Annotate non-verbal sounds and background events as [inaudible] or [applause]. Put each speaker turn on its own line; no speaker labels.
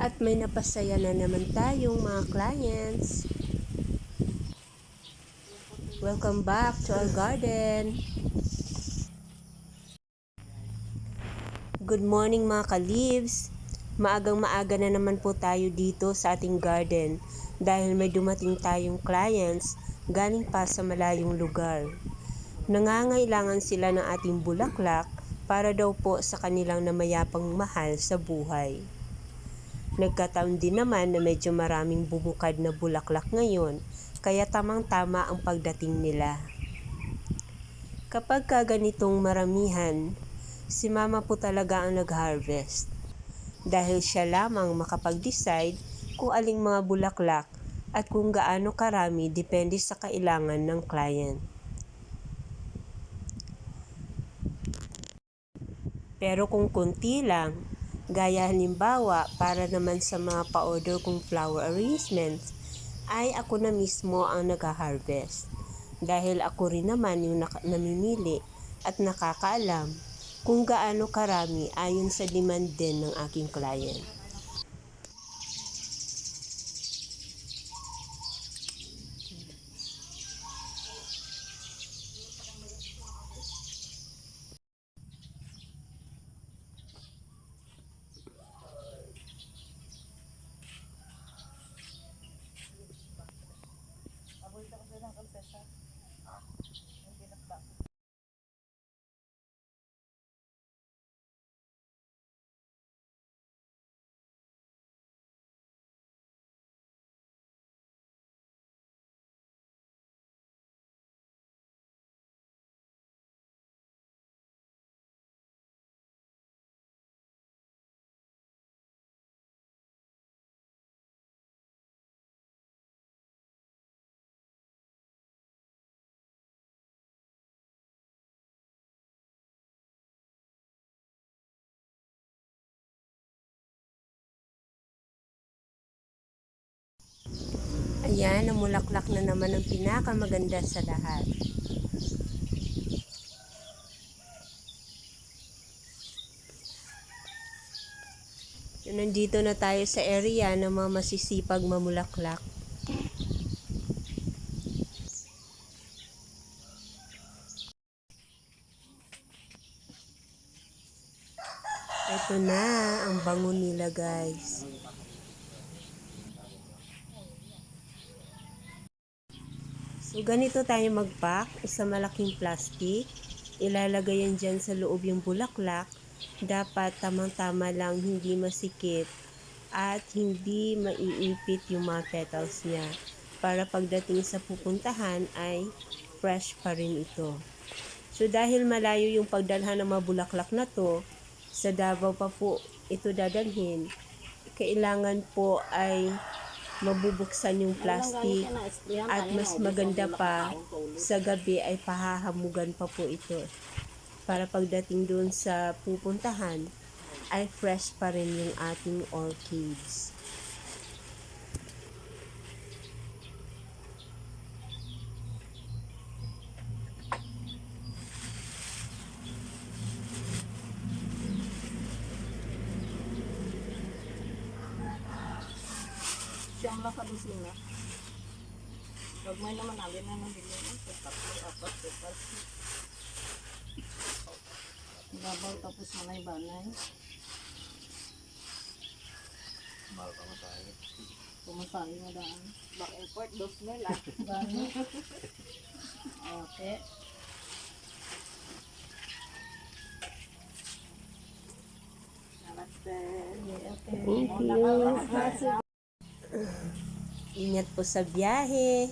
At may napasaya na naman tayong mga clients. Welcome back to our garden. Good morning mga ka-leaves. Maagang maaga na naman po tayo dito sa ating garden dahil may dumating tayong clients galing pa sa malayong lugar. Nangangailangan sila ng ating bulaklak para daw po sa kanilang namayapang mahal sa buhay. Nagkataon din naman na medyo maraming bumukad na bulaklak ngayon, kaya tamang-tama ang pagdating nila. Kapag ka ganitong maramihan, si mama po talaga ang nag-harvest. Dahil siya lamang makapag-decide kung aling mga bulaklak at kung gaano karami depende sa kailangan ng client. Pero kung kunti lang, gaya halimbawa para naman sa mga pa-order kong flower arrangements, ay ako na mismo ang nag-harvest. Dahil ako rin naman yung namimili at nakakaalam kung gaano karami ayon sa demand din ng aking client. Ayan, namulaklak na naman ang pinakamaganda sa lahat. So, nandito na tayo sa area ng mga masisipag mamulaklak. Ito na ang bango nila guys. So, ganito tayo mag-pack. Isa malaking plastic. Ilalagay yan dyan sa loob yung bulaklak. Dapat tamang-tama lang, hindi masikip. At hindi maiipit yung mga petals niya. Para pagdating sa pupuntahan ay fresh pa rin ito. So, dahil malayo yung pagdalhan ng mga bulaklak na to, sa Davao pa po ito dadalhin, kailangan po ay mabubuksan yung plastic at mas maganda pa sa gabi ay pahahamugan pa po ito para pagdating doon sa pupuntahan ay fresh pa rin yung ating orchids.
Siyang lang sa busina. Pag may naman namin na nang bilhin, sa tatlo, apat, apat. Babaw tapos manay banay.
Mahal ka tayo.
Pumasahe nga daan.
Bak import, dos mil ah. [laughs]
Okay.
Namaste.
Thank you. Ingat po sa biyahe.